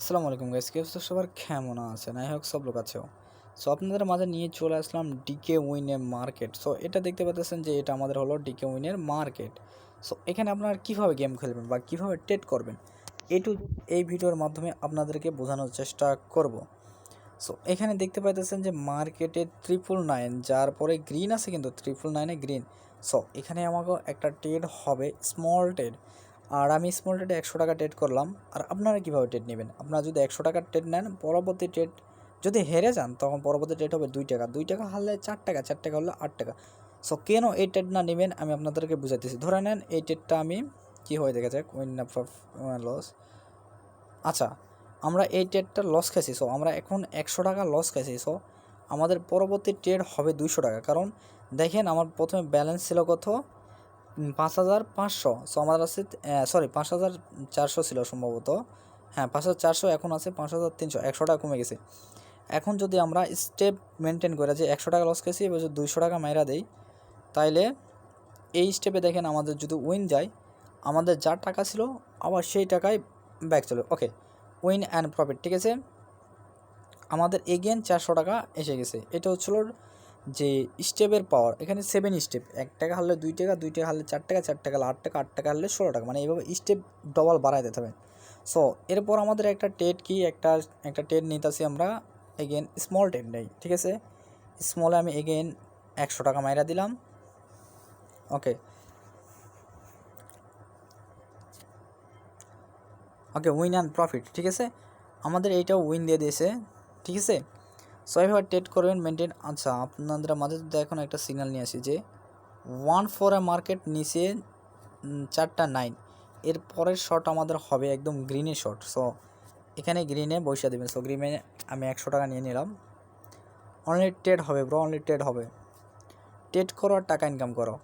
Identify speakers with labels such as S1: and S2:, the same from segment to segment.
S1: আসসালামু আলাইকুম গাইস কেউ তো সবার কেমন আছেন? আই হোক, সব লোক আছেও সো আপনাদের মাঝে নিয়ে চলে আসলাম ডিকে উইনের মার্কেট সো এটা দেখতে পাচ্ছেন যে এটা আমাদের হলো ডিকে উইনের মার্কেট সো এখানে আপনারা কীভাবে গেম খেলবেন বা কীভাবে ট্রেড করবেন এটু এই ভিডিওর মাধ্যমে আপনাদেরকে বোঝানোর চেষ্টা করব। সো এখানে দেখতে পাইতেছেন যে মার্কেটে ট্রিপল নাইন যার পরে গ্রিন আছে কিন্তু ট্রিপল নাইনে গ্রিন সো এখানে আমাকে একটা ট্রেড হবে স্মল ট্রেড আর আমি স্মল ট্রেডে একশো টাকা ট্রেড করলাম। আর আপনারা কীভাবে ট্রেড নেবেন? আপনারা যদি একশো টাকার ট্রেড নেন, পরবর্তী ট্রেড যদি হেরে যান, তখন পরবর্তী ট্রেড হবে দুই টাকা। দুই টাকা হারলে চার টাকা চার টাকা হলে আট টাকা। সো কেন এই ট্রেড না নেবেন? আমি আপনাদেরকে বুঝাইতেছি। ধরে নেন, এই ট্রেডটা আমি কী হয়ে দেখা যাক উইন লস আচ্ছা আমরা এই ট্রেডটা লস খেয়েছি সো আমরা এখন একশো টাকা লস খেয়েছি সো আমাদের পরবর্তী ট্রেড হবে দুইশো টাকা। কারণ, দেখেন, আমার প্রথমে ব্যালেন্স ছিল কত? পাঁচ হাজার পাঁচশো। সো আমার আছে সরি পাঁচ হাজার চারশো ছিল সম্ভবত। হ্যাঁ পাঁচ হাজার চারশো, এখন আছে পাঁচ হাজার তিনশো। একশো টাকা কমে গেছে। এখন যদি আমরা স্টেপ মেনটেন করে, যে একশো টাকা লস খেয়েছি, এবার যদি দুইশো টাকা মাইরা দেই, তাইলে এই স্টেপে দেখেন আমাদের যদি উইন যায়, আমাদের যার টাকা ছিল, আবার সেই টাকায় ব্যাক চলে। ওকে উইন অ্যান্ড প্রফিট ঠিক আছে? আমাদের এগেন চারশো টাকা এসে গেছে। এটা হচ্ছিল যে স্টেপের পাওয়ার, এখানে সেভেন স্টেপ এক টাকা হারলে দুই টাকা দুই টাকা হারলে চার টাকা চার টাকা হারলে আট টাকা আট টাকা হারলে ষোলো টাকা মানে এইভাবে স্টেপ ডবল বাড়ায় দিতে হবে। সো এরপর আমাদের একটা টেট কি? একটা একটা টেট নিতেছি আমরা এগেন স্মল টেট নেই, ঠিক আছে? স্মলে আমি এগেন একশো টাকা মাইরা দিলাম। Okay okay win and profit ঠিক আছে? আমাদের এইটাও উইন দিয়ে দিয়েছে, ঠিক আছে? সো, এভাবে টেট করবেন মেনটেন আচ্ছা আপনাদের মাঝে যদি এখন একটা সিগনাল নিয়ে আসি যে ওয়ান ফোর মার্কেট নিচে চারটা নাইন এর পরের শট আমাদের হবে একদম গ্রিনে শট সো এখানে গ্রিনে বসে দেবেন। সো গ্রিনে আমি একশো টাকা নিয়ে নিলাম। অনলি ট্রেড হবে ব্রো অনলি ট্রেড হবে। ট্রেড করো আর টাকা ইনকাম করো।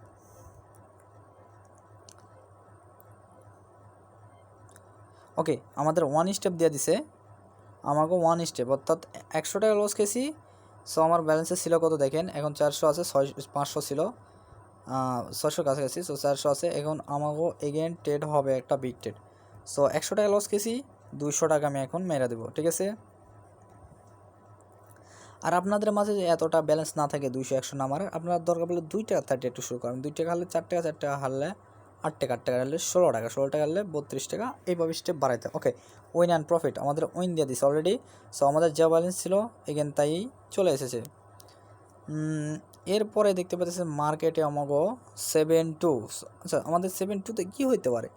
S1: ওকে আমাদের ওয়ান স্টেপ দিয়ে দিছে। আমাকে ওয়ান স্টেপ অর্থাৎ একশো টাকা লস খেয়েছি। সো আমার ব্যালেন্সে ছিল কত দেখেন? এখন চারশো আছে, ছয়, পাঁচশো ছিল। ছশোর কাছাকাছি সো চারশো আছে। এখন আমাকেও এগেন ট্রেড হবে একটা বিগ ট্রেড সো একশো টাকা লস খেয়েছি, দুইশো টাকা আমি এখন মেরে দেবো, ঠিক আছে? আর আপনাদের মাঝে যে এতটা ব্যালেন্স না থাকে দুইশো, একশো নামার, আপনার দরকার পড়লে দুই টাকা থার্টি একটু শুরু করেন। দুই টাকা হারলে চার টাকা চার টাকা হারলে আট টাকা আট টাকা হারলে ষোলো টাকা ষোলো টাকা হারলে বত্রিশ টাকা। এইভাবে স্টেপ বাড়াইতে ওকে উইন অ্যান্ড প্রফিট আমাদের উইন দিয়ে দিছে অলরেডি সো আমাদের যা ব্যালেন্স ছিল এগেন তাই চলে এসেছে। এরপরে দেখতে পাচ্ছেন মার্কেটে আমাগো সেভেন টু আচ্ছা আমাদের সেভেন টুতে কী হইতে পারে?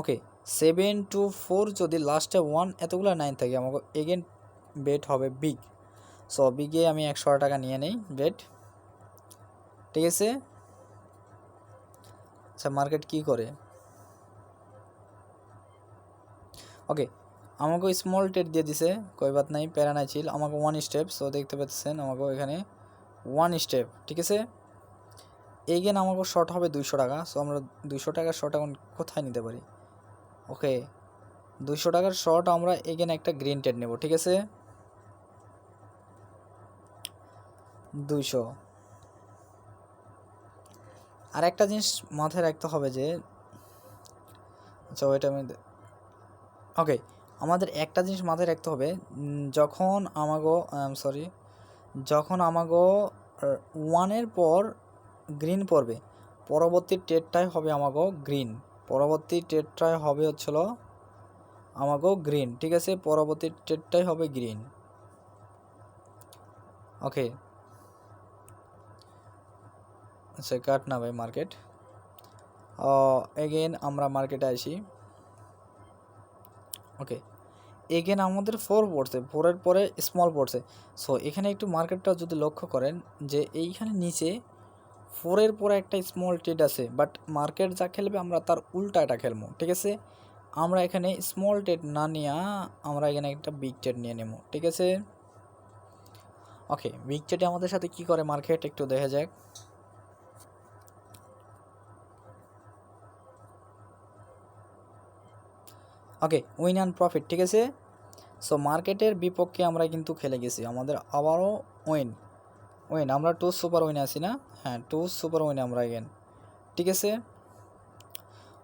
S1: ওকে সেভেন টু ফোর যদি লাস্টে ওয়ান এতগুলো নাইন থাকে আমাকে এগেন বেট হবে বিগ সো বিগে আমি একশো টাকা নিয়ে নেই বেট ঠিক আছে? আচ্ছা মার্কেট কি করে? ওকে আমাকে স্মল টেট দিয়ে দিছে, কই বাত নাই, প্যারা নাই চিল আমাকে ওয়ান স্টেপ সো দেখতে পাচ্ছেন আমাকে এখানে ওয়ান স্টেপ ঠিক আছে? এইগেন আমাকে শর্ট হবে দুইশো টাকা সো আমরা দুইশো টাকার শর্ট এখন কোথায় নিতে পারি? ওকে দুইশো টাকার শর্ট আমরা এগেন একটা গ্রিন টেট নেব, ঠিক আছে? দুইশো। আর একটা জিনিস মাথায় রাখতে হবে যে আচ্ছা ওইটা আমি ওকে আমাদের একটা জিনিস মাথায় রাখতে হবে যখন আমাগো সরি যখন আমাগো ওয়ানের পর গ্রিন পড়বে, পরবর্তী টেটটাই হবে আমাগো গ্রিন পরবর্তী টেটটাই হবে হচ্ছিল আমাগো গ্রিন ঠিক আছে? পরবর্তী টেটটাই হবে গ্রিন ওকে আচ্ছা কাট না ভাই মার্কেট। এগেন আমরা মার্কেটে আসি। ওকে এগেন আমাদের ফোর পড়ছে ফোরের পরে স্মল পড়ছে। সো এখানে একটু মার্কেটটা যদি লক্ষ্য করেন যে এইখানে নিচে ফোরের পরে একটা স্মল ট্রেড আছে বাট মার্কেট যা খেলবে আমরা তার উল্টাটা খেলব, ঠিক আছে? আমরা এখানে স্মল ট্রেড না নিয়ে আমরা এখানে একটা বিগ ট্রেড নিয়ে নেব, ঠিক আছে? ওকে বিগ ট্রেডে আমাদের সাথে কি করে? মার্কেট একটু দেখা যাক। ওকে উইন অ্যান্ড প্রফিট ঠিক আছে? সো মার্কেটের বিপক্ষে আমরা কিন্তু খেলে গেছি। আমাদের আবারও উইন উইন আমরা টু সুপার উইনে আছি না? হ্যাঁ টু সুপার উইনে আমরা এগেন ঠিক আছে?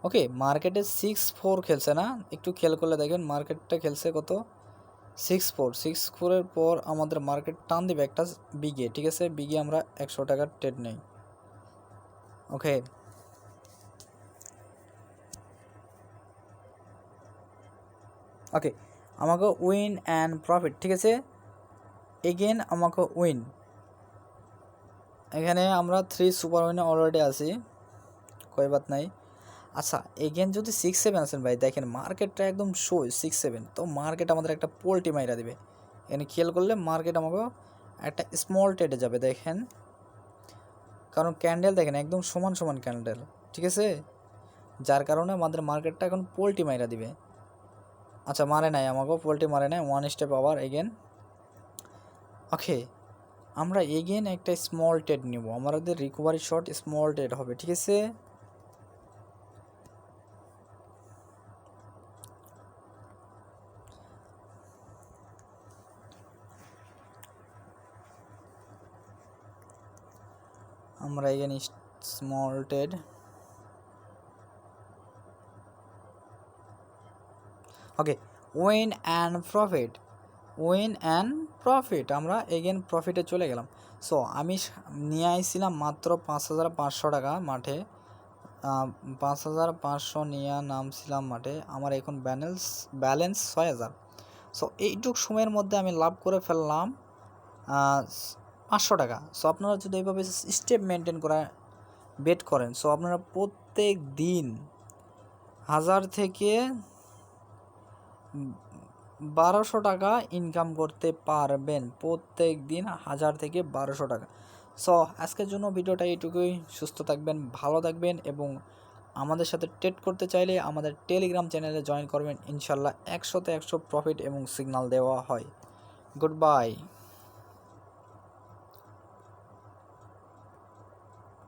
S1: ওকে মার্কেটে সিক্স ফোর খেলছে না? একটু খেয়াল করলে দেখেন মার্কেটটা খেলছে কত? সিক্স ফোর সিক্স ফোরের পর আমাদের মার্কেট টান দিবে একটা বিগে ঠিক আছে? বিগে আমরা একশো টাকার ট্রেড নেই। ওকে ওকে আমাকে উইন অ্যান্ড প্রফিট ঠিক আছে? এগেন আমাকে উইন এখানে আমরা থ্রি সুপার উইনে অলরেডি আছি। কই বাত নাই। আচ্ছা এগেন যদি সিক্স সেভেন আছেন ভাই, দেখেন মার্কেটটা একদম শো সিক্স সেভেন তো মার্কেট আমাদের একটা পোল্টি মাইরা দিবে। এখানে খেয়াল করলে মার্কেট আমাকে একটা স্মল ট্রেডে যাবে, দেখেন। কারণ ক্যান্ডেল দেখেন, একদম সমান সমান ক্যান্ডেল ঠিক আছে? যার কারণে আমাদের মার্কেটটা এখন পোল্টি মাইরা দিবে। আচ্ছা মারে নাই আমাকেও পোল্টি মারে নাই ওয়ান স্টেপ আবার এগেন ওকে আমরা এগেন একটা স্মল টেড নিব। আমাদের রিকভারি শট স্মল টেড হবে, ঠিক আছে? আমরা এখানে small trade okay win and profit win and profit আমরা এগেন প্রফিটে চলে গেলাম। সো আমি নিয়ে আইছিলাম মাত্র পাঁচ হাজার পাঁচশো টাকা মাঠে। পাঁচ হাজার পাঁচশো নিয়ে নামছিলাম মাঠে। আমার এখন ব্যালেন্স ব্যালেন্স ছয় হাজার। সো এইটুক সময়ের মধ্যে আমি লাভ করে ফেললাম পাঁচশো টাকা। সো আপনারা যদি এইভাবে স্টেপ মেনটেন করা বেট করেন। সো আপনারা প্রত্যেক দিন হাজার থেকে বারোশো টাকা ইনকাম করতে পারবেন। প্রত্যেক দিন হাজার থেকে বারোশো টাকা। সো আজকের জন্য ভিডিওটা এইটুকুই। সুস্থ থাকবেন, ভালো থাকবেন এবং আমাদের সাথে ট্রেড করতে চাইলে আমাদের টেলিগ্রাম চ্যানেলে জয়েন করবেন। ইনশাল্লাহ একশোতে একশো প্রফিট এবং সিগনাল দেওয়া হয়। Good bye